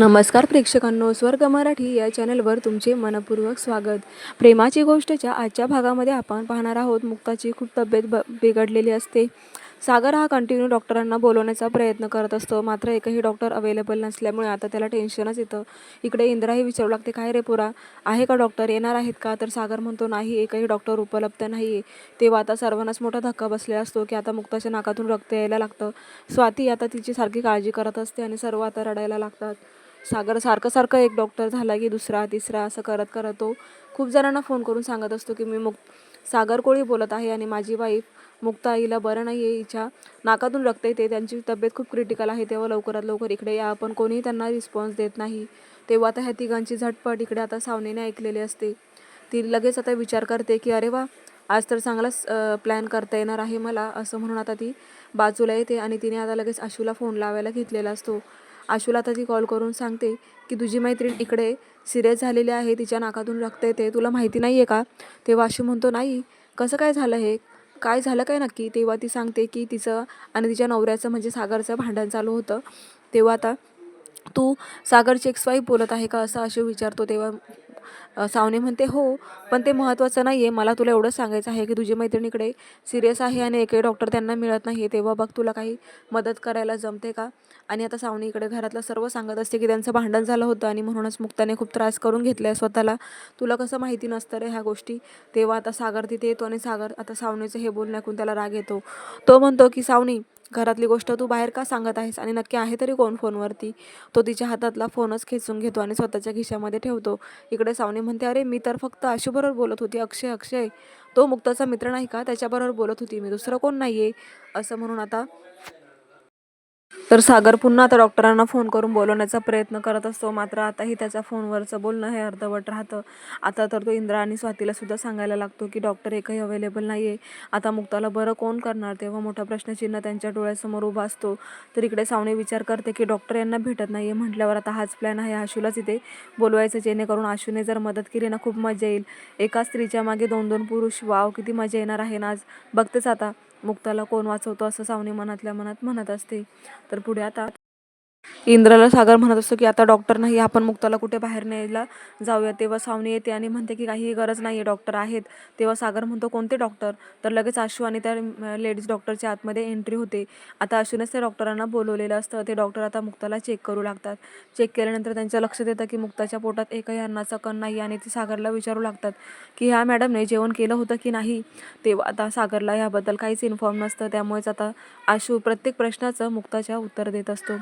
नमस्कार प्रेक्षकांनो स्वर्ग मराठी या चॅनलवर तुमचे मनपूर्वक स्वागत. प्रेमाची गोष्टच्या आजच्या भागामध्ये आपण पाहणार आहोत मुक्ताची खूप तब्येत ब बिघडलेली असते. सागर हा कंटिन्यू डॉक्टरांना बोलवण्याचा प्रयत्न करत असतो. मात्र एकही डॉक्टर अवेलेबल नसल्यामुळे आता त्याला टेन्शनच येतं. इकडे इंद्राही विचारू लागते काय रे पुरा आहे का डॉक्टर येणार आहेत का? तर सागर म्हणतो नाही एकही डॉक्टर उपलब्ध नाही आहे तेव्हा आता सर्वांनाच मोठा धक्का बसलेला असतो की आता मुक्ताच्या नाकातून रक्त यायला लागतं. स्वाती आता तिची सारखी काळजी करत असते आणि सर्व आता रडायला लागतात. सागर सारखं सारखं एक डॉक्टर झाला की दुसरा तिसरा असं करत करत तो खूप जणांना फोन करून सांगत असतो की मी मुक सागर कोळी बोलत आहे आणि माझी वाईफ मुक्ता आईला बरं नाही आहे हिच्या नाकातून रक्त येते त्यांची तब्येत खूप क्रिटिकल आहे तेव्हा लवकरात लवकर इकडे या पण कोणीही त्यांना रिस्पॉन्स देत नाही. तेव्हा आता ह्या तिघांची झटपट इकडे आता सावनेने ऐकलेली असते. ती लगेच आता विचार करते की अरे वा आज तर चांगलाच प्लॅन करता येणार आहे मला असं म्हणून आता ती बाजूला येते आणि तिने आता लगेच आशूला फोन लावायला घेतलेला असतो. आशूला आता ती कॉल करून सांगते की तुझी मैत्रीण इकडे सिरियस झालेली आहे तिच्या नाकातून रक्त येते तुला माहिती नाही आहे का? तेव्हा आशू म्हणतो नाही कसं काय झालं हे? काय झालं काय नक्की? तेव्हा ती सांगते की तिचं आणि तिच्या नवऱ्याचं म्हणजे सागरचं भांडण चालू होतं. तेव्हा आता तू सागरची एक्स वाईफ बोलत आहे का असं आशू विचारतो. तेव्हा सावने म्हणते हो पण ते महत्त्वाचं नाही आहे मला तुला एवढंच सांगायचं आहे की तुझी मैत्रिणीकडे सिरियस आहे आणि एकही डॉक्टर त्यांना मिळत नाही आहे तेव्हा बघ तुला काही मदत करायला जमते का? आणि आता सावनी इकडे घरातलं सर्व सांगत असते की त्यांचं भांडण झालं होतं आणि म्हणूनच मुक्ताने खूप त्रास करून घेतला आहे स्वतःला. तुला कसं माहिती नसतं रे ह्या गोष्टी. तेव्हा आता सागर तिथे येतो आणि सागर आता सावनीचं हे बोलणं ऐकून त्याला राग येतो. तो म्हणतो की सावनी घरातली गोष्ट तू बाहेर का सांगत आहेस? आणि नक्की आहे तरी कोण फोनवरती? तो तिच्या हातातला फोनच खेचून घेतो आणि स्वतःच्या खिशामध्ये ठेवतो. इकडे सावनी म्हणते अरे मी तर फक्त आशूबरोबर बोलत होती. अक्षय अक्षय. तो मुक्ताचा मित्र नाही का? त्याच्याबरोबर बोलत होती मी दुसरं कोण नाही आहे असं म्हणून आता तर सागर पुन्हा आता डॉक्टरांना फोन करून बोलवण्याचा प्रयत्न करत असतो. मात्र आताही त्याच्या फोनवरचं बोलणं हे अर्धवट राहतं. आता तर तो इंद्रा आणि स्वातीला सुद्धा सांगायला लागतो की डॉक्टर एकही अवेलेबल नाही आहे आता मुक्ताला बरं कोण करणार? तेव्हा मोठा प्रश्नचिन्ह त्यांच्या डोळ्यासमोर उभा असतो. तर इकडे सावणी विचार करते की डॉक्टर यांना भेटत नाही आहे म्हटल्यावर आता हाच प्लॅन आहे. आशूलाच इथे बोलवायचं. जेणेकरून आशूने जर मदत केली ना खूप मजा येईल. एका स्त्रीच्या मागे दोन दोन पुरुष. वाव किती मजा येणार आहे ना आज. बघतेच आता. मुक्ताला कोण वाचवतो असं सावनी मनातल्या मनात म्हणत असते. तर पुढे आता इंद्राला सागर म्हणत असतो की आता डॉक्टर नाही आपण मुक्ताला कुठे बाहेर न्यायला जाऊया? तेव्हा सावनी येते आणि म्हणते की काही गरज नाही आहे डॉक्टर आहेत. तेव्हा सागर म्हणतो कोणते डॉक्टर? तर लगेच आशू आणि त्या लेडीज डॉक्टरच्या आतमध्ये एंट्री होते. आता आशूनेच त्या डॉक्टरांना बोलवलेलं असतं. ते डॉक्टर आता मुक्ताला चेक करू लागतात. चेक केल्यानंतर त्यांच्या लक्षात येतं की मुक्ताच्या पोटात एकही अन्नाचा कण नाही आणि ते सागरला विचारू लागतात की ह्या मॅडमने जेवण केलं होतं की नाही? तेव्हा आता सागरला ह्याबद्दल काहीच इन्फॉर्म नसतं. त्यामुळेच आता आशू प्रत्येक प्रश्नाचं मुक्ताच्या उत्तर देत असतो.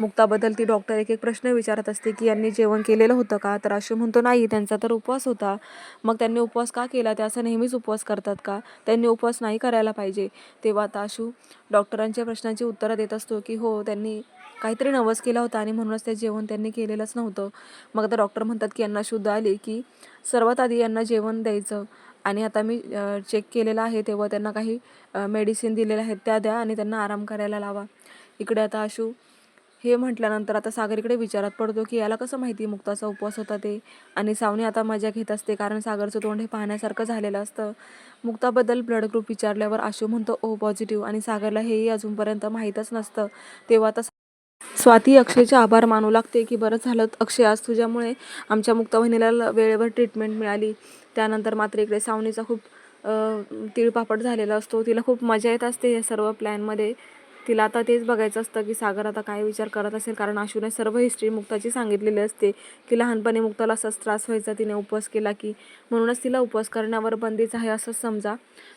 मुक्ताबद्दल ती डॉक्टर एक एक प्रश्न विचारत असते की यांनी जेवण केलेलं होतं का? तर अशी म्हणतो नाही त्यांचा तर उपवास होता. मग त्यांनी उपवास का केला? ते असं नेहमीच उपवास करतात का? त्यांनी उपवास नाही करायला पाहिजे. तेव्हा आता आशू डॉक्टरांच्या प्रश्नांची उत्तरं देत असतो की हो त्यांनी काहीतरी नवस केला होता आणि म्हणूनच ते जेवण त्यांनी केलेलंच नव्हतं. मग आता डॉक्टर म्हणतात की यांना शुद्ध आले की सर्वात आधी यांना जेवण द्यायचं आणि आता मी चेक केलेलं आहे तेव्हा त्यांना काही मेडिसिन दिलेल्या आहेत त्या द्या आणि त्यांना आराम करायला लावा. इकडे आता आशू हे म्हटल्यानंतर आता सागरीकडे विचारात पडतो की याला कसं माहिती मुक्ताचा उपवास होता ते? आणि सावनी आता मजा घेत असते कारण सागरचं तोंड हे पाहण्यासारखं झालेलं असतं. मुक्ताबद्दल ब्लड ग्रुप विचारल्यावर आशू म्हणतो ओ पॉझिटिव्ह आणि सागरला हेही अजूनपर्यंत माहीतच नसतं. तेव्हा आता स्वाती अक्षयचे आभार मानू लागते की बरं झालं अक्षय आज तुझ्यामुळे आमच्या मुक्ता बहिणीला ल- वेळेवर ट्रीटमेंट मिळाली. त्यानंतर मात्र इकडे सावनीचा खूप तिळपापड झालेला असतो. तिला खूप मजा येत असते या सर्व प्लॅनमध्ये तिला आता तेच बघायचं असतं की सागर आता काय विचार करत असेल? कारण आशूने सर्व हिस्ट्री मुक्ताची सांगितलेली असते. की लहानपणी मुक्ताला असाच त्रास व्हायचा. तिने उपवास केला की म्हणूनच तिला उपवास करण्यावर बंदीच आहे असंच समजा.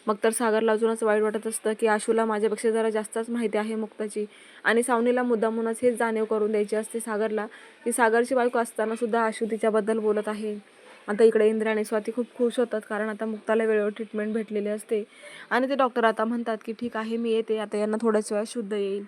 मग तर सागरला अजूनच वाईट वाटत असतं की आशूला माझ्यापेक्षा जरा जास्तच माहिती आहे मुक्ताची. आणि सावनीला मुद्दामूनच हेच जाणीव करून द्यायची असते सागरला की सागरची बायको असताना सुद्धा आशू तिच्याबद्दल बोलत आहे. आता इकडे इंद्र आणि स्वाती खूप खुश होतात कारण आता मुक्ताला वेळेवर ट्रीटमेंट भेटलेली असते. आणि ते डॉक्टर आता म्हणतात की ठीक आहे मी येते. आता यांना थोड्याच वेळा शुद्ध येईल.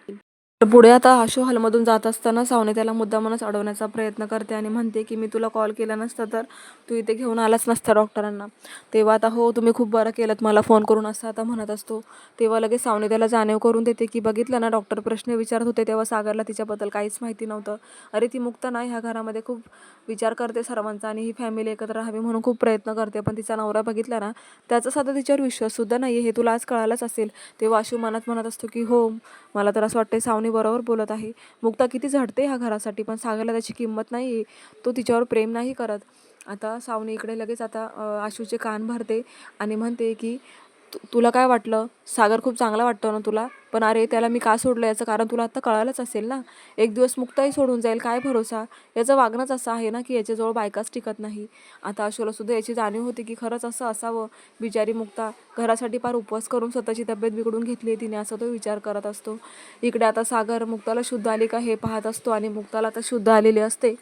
तर पुढे आता आशू हॉलमधून जात असताना सावने त्याला मुद्दामनच अडवण्याचा प्रयत्न करते आणि म्हणते की मी तुला कॉल केला नसता तर तू इथे घेऊन आलाच नसता डॉक्टरांना तेव्हा आता हो तुम्ही खूप बरं केलं मला फोन करून असं आता म्हणत असतो. तेव्हा लगेच सावने त्याला जाणीव करून देते की बघितलं ना डॉक्टर प्रश्न विचारत होते तेव्हा सागरला तिच्याबद्दल काहीच माहिती नव्हतं. अरे ती मुक्त नाही ह्या घरामध्ये खूप विचार करते सर्वांचा आणि ही फॅमिली एकत्र राहावी म्हणून खूप प्रयत्न करते पण तिचा नवरा बघितला ना त्याचा साधा तिच्यावर विश्वास सुद्धा नाही हे तुला आज कळालंच असेल. तेव्हा आशू मनात म्हणत असतो की हो मला तर असं वाटतं सावने सावनी बरोबर बोलत आहे. मुक्ता किती झडते ह्या घरासाठी पण सागरला त्याची किंमत नाही. आहे तो तिच्यावर प्रेम नाही करत. आता सावनी इकडे लगेच आता आशूचे कान भरते आणि म्हणते की तुला काय वाटलं? सागर खूप चांगला वाटतो ना तुला? पण अरे त्याला मी का सोडलं याचं कारण तुला आत्ता कळायलाच असेल ना? एक दिवस मुक्ताही सोडून जाईल काय भरोसा? याचं वागणंच असं आहे ना की याच्याजवळ बायकाच टिकत नाही. आता अशोला सुद्धा याची जाणीव होती की खरंच असं असावं. बिचारी मुक्ता घरासाठी फार उपवास करून स्वतःची तब्येत बिघडून घेतली तिने असा तो विचार करत असतो. इकडे आता सागर मुक्ताला शुद्ध आली का हे पाहत असतो आणि मुक्ताला आता शुद्ध आलेली असते.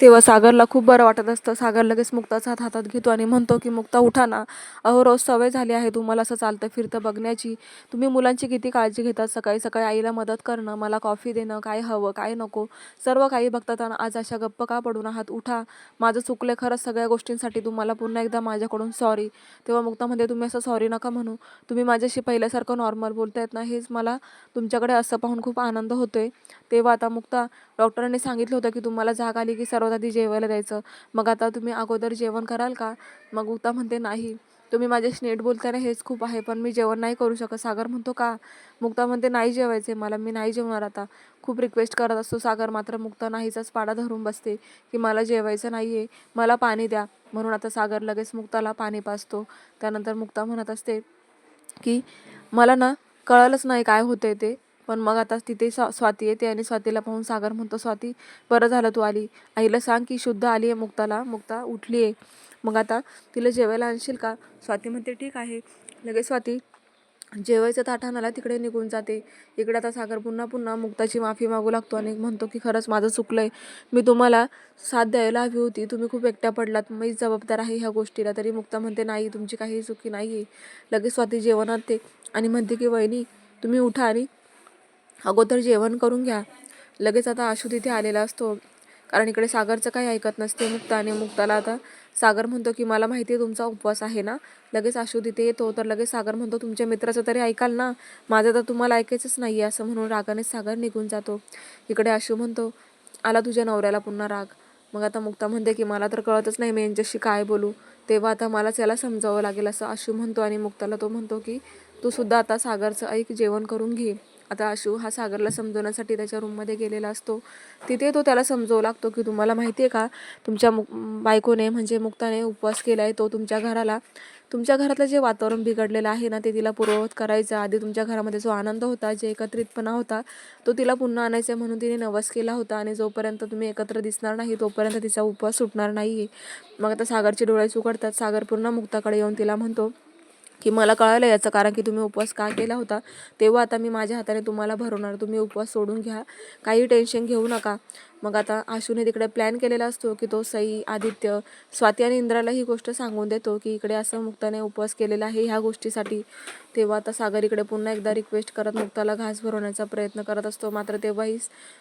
तेव्हा सागरला खूप बरं वाटत असतं. सागर लगेच मुक्ताचा हात हातात घेतो आणि म्हणतो की मुक्ता उठा ना. अहो रोज सवय झाली आहे तुम्हाला असं चालतं फिरतं बघण्याची. तुम्ही मुलांची किती काळजी घेतात? सकाळी सकाळी आईला मदत करणं मला कॉफी देणं काय हवं काय नको सर्व काही बघताना आज अशा गप्प का पडून आहात? उठा. माझं चुकलं खरंच सगळ्या गोष्टींसाठी. तुम्हाला पुन्हा एकदा माझ्याकडून सॉरी तेव्हा मुक्ता म्हणते तुम्ही असं सॉरी नका म्हणू. तुम्ही माझ्याशी पहिल्यासारखं नॉर्मल बोलतायत ना हेच मला तुमच्याकडे असं पाहून खूप आनंद होतोय. तेव्हा आता मुक्ता डॉक्टरांनी सांगितलं होतं की तुम्हाला जाग आली की सर्व सर्वात आधी जेवायला द्यायचं. मग आता तुम्ही अगोदर जेवण कराल का? मग मुक्ता म्हणते नाही. तुम्ही माझ्याशी नीट बोलताय ना हेच खूप आहे पण मी जेवण नाही करू शकत. सागर म्हणतो का मुक्ता म्हणते नाही जेवायचे मला. मी नाही जेवणार आता. खूप रिक्वेस्ट करत असतो सागर. मात्र मुक्ता नाहीचाच पाडा धरून बसते की मला जेवायचं नाही आहे मला पाणी द्या म्हणून आता सागर लगेच मुक्ताला पाणी पाजतो. त्यानंतर मुक्ता म्हणत असते की मला ना कळलंच नाही काय होतंय ते. पण मग आता तिथे स्वा स्वाती येते आणि स्वातीला पाहून सागर म्हणतो स्वाती बरं झालं तू आली. आईला सांग की शुद्ध आली आहे मुक्ताला. मुक्ता उठली आहे. मग आता तिला जेवायला आणशील का? स्वाती म्हणते ठीक आहे. लगेच स्वाती जेवायचं ताठाणाला तिकडे निघून जाते. इकडे आता सागर पुन्हा पुन्हा मुक्ताची माफी मागू लागतो आणि म्हणतो की खरंच माझं चुकलं आहे मी तुम्हाला साथ द्यायला हवी होती. तुम्ही खूप एकट्या पडलात. मीच जबाबदार आहे ह्या गोष्टीला. तरी मुक्ता म्हणते नाही तुमची काही चुकी नाही आहे लगेच स्वाती जेवण आणते आणि म्हणते की वहिनी तुम्ही उठा आणि अगोदर जेवण करून घ्या. लगेच आता आशू तिथे आलेला असतो. कारण इकडे सागरचं काही ऐकत नसते मुक्ता आणि मुक्ताला आता सागर म्हणतो की मला माहिती आहे तुमचा उपवास आहे ना? लगेच आशू तिथे येतो. तर लगेच सागर म्हणतो तुमच्या मित्राचं तरी ऐकाल ना? माझं तर तुम्हाला ऐकायचंच नाही आहे असं म्हणून रागाने सागर निघून जातो. इकडे आशू म्हणतो आला तुझ्या नवऱ्याला पुन्हा राग. मग आता मुक्ता म्हणते की मला तर कळतच नाही मी यांच्याशी काय बोलू. तेव्हा आता मलाच याला समजावं लागेल असं आशू म्हणतो आणि मुक्ताला तो म्हणतो की तू सुद्धा आता सागरचं ऐक जेवण करून घे. आता आशू हा सागरला समजवण्यासाठी त्याच्या रूममध्ये गेलेला असतो. तिथे तो त्याला समजवू लागतो की तुम्हाला माहिती आहे का तुमच्या मु बायकोने म्हणजे मुक्ताने उपवास केला आहे तो तुमच्या घराला. तुमच्या घरातलं जे वातावरण बिघडलेलं आहे ना ते तिला पूर्ववत करायचं. आधी तुमच्या घरामध्ये जो आनंद होता जे एकत्रितपणा होता तो तिला पुन्हा आणायचा आहे म्हणून तिने नवस केला होता. आणि जोपर्यंत तुम्ही एकत्र दिसणार नाही तोपर्यंत तिचा उपवास सुटणार नाही आहे मग आता सागरचे डोळे उघडतात सागर पुन्हा मुक्ताकडे येऊन तिला म्हणतो की मला कळालं याचं कारण की तुम्ही उपवास का केला होता. तेव्हा आता मी माझ्या हाताने तुम्हाला भरवणार. तुम्ही उपवास सोडून घ्या. काही टेन्शन घेऊ नका. मग आता आशूने तिकडे प्लॅन केलेला असतो की तो सई आदित्य स्वाती आणि इंद्राला ही गोष्ट सांगून देतो की इकडे असं मुक्ताने उपवास केलेला आहे ह्या गोष्टीसाठी. तेव्हा आता सागर इकडे पुन्हा एकदा रिक्वेस्ट करत मुक्ताला घास भरवण्याचा प्रयत्न करत असतो. मात्र तेव्हाही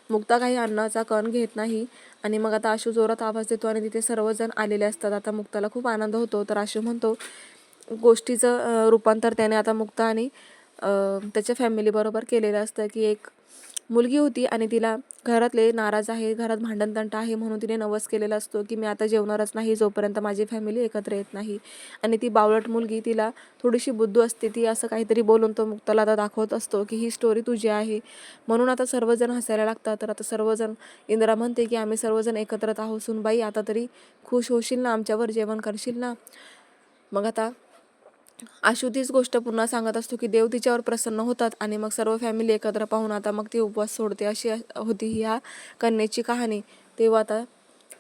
मुक्ता काही अन्नाचा कण घेत नाही. आणि मग आता आशू जोरात आवाज देतो आणि तिथे सर्वजण आलेले असतात. आता मुक्ताला खूप आनंद होतो. तर आशू म्हणतो गोष्टीचं रूपांतर त्याने आता मुक्ता आणि त्याच्या फॅमिलीबरोबर केलेलं असतं की एक मुलगी होती आणि तिला घरातले नाराज आहे घरात भांडणतंट आहे म्हणून तिने नवस केलेला असतो की मी आता जेवणारच नाही जोपर्यंत माझी फॅमिली एकत्र येत नाही. आणि ती बावळट मुलगी तिला थोडीशी बुद्धू असते ती असं काहीतरी बोलून तो मुक्ताला आता दाखवत असतो की ही स्टोरी तुझी आहे. म्हणून आता सर्वजण हसायला लागतात तर आता सर्वजण इंदिरा म्हणते की आम्ही सर्वजण एकत्र आहोत सुनबाई आता तरी खुश होशील ना आमच्यावर जेवण करशील ना? मग आता आशू तीच गोष्ट पुन्हा सांगत असतो की देव तिच्यावर प्रसन्न होतात आणि मग सर्व फॅमिली एकत्र पाहून आता मग ती उपवास सोडते अशी होती ही ह्या कन्येची कहाणी. तेव्हा आता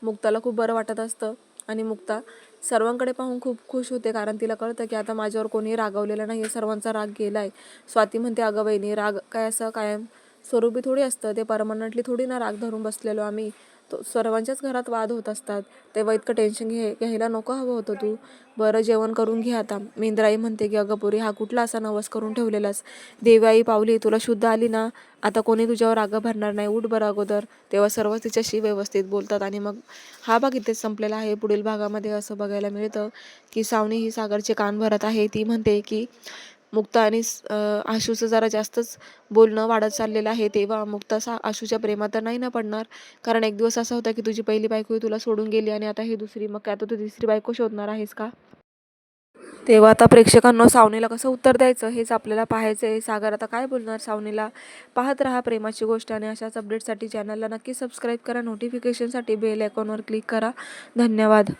मुक्ताला खूप बरं वाटत असतं आणि मुक्ता सर्वांकडे पाहून खूप खुश होते कारण तिला कळतं की आता माझ्यावर कोणी रागवलेलं नाही सर्वांचा राग गेला आहे स्वाती म्हणते अगं बहिणी राग काय असं कायम स्वरूपी थोडी असतं. ते परमनंटली थोडी ना राग धरून बसलेलो आम्ही. तो सर्वांच्याच घरात वाद होत असतात. तेव्हा इतकं टेन्शन घे घ्यायला नको हवं होतं तू. बरं जेवण करून घे आता. मिंद्राई म्हणते की अगं पुरी हा कुठला असा नवस करून ठेवलेलास? देवाई पावली तुला शुद्ध आली ना? आता कोणी तुझ्यावर आगं भरणार नाही. उठ बरं अगोदर. तेव्हा सर्व तिच्याशी व्यवस्थित बोलतात आणि मग हा भाग इथेच संपलेला आहे. पुढील भागामध्ये असं बघायला मिळतं की सावनी ही सागरचे कान भरत आहे. ती म्हणते की मुक्ता आणि आशूचं जरा जास्तच बोलणं वाढत चाललेलं आहे. तेव्हा मुक्ता सा आशूच्या प्रेमात तर नाही ना पडणार. कारण एक दिवस असा होता की तुझी पहिली बायको ही तुला सोडून गेली आणि आता ही दुसरी मग काय? आता तू तिसरी बायको शोधणार आहेस का? तेव्हा आता प्रेक्षकांना सावनीला कसं उत्तर द्यायचं? हेच आपल्याला पाहायचं आहे. सागर आता काय बोलणार सावनीला? पाहत राहा प्रेमाची गोष्ट आणि अशाच अपडेटसाठी चॅनलला नक्की सबस्क्राईब करा. नोटिफिकेशनसाठी बेल आयकॉनवर क्लिक करा. धन्यवाद.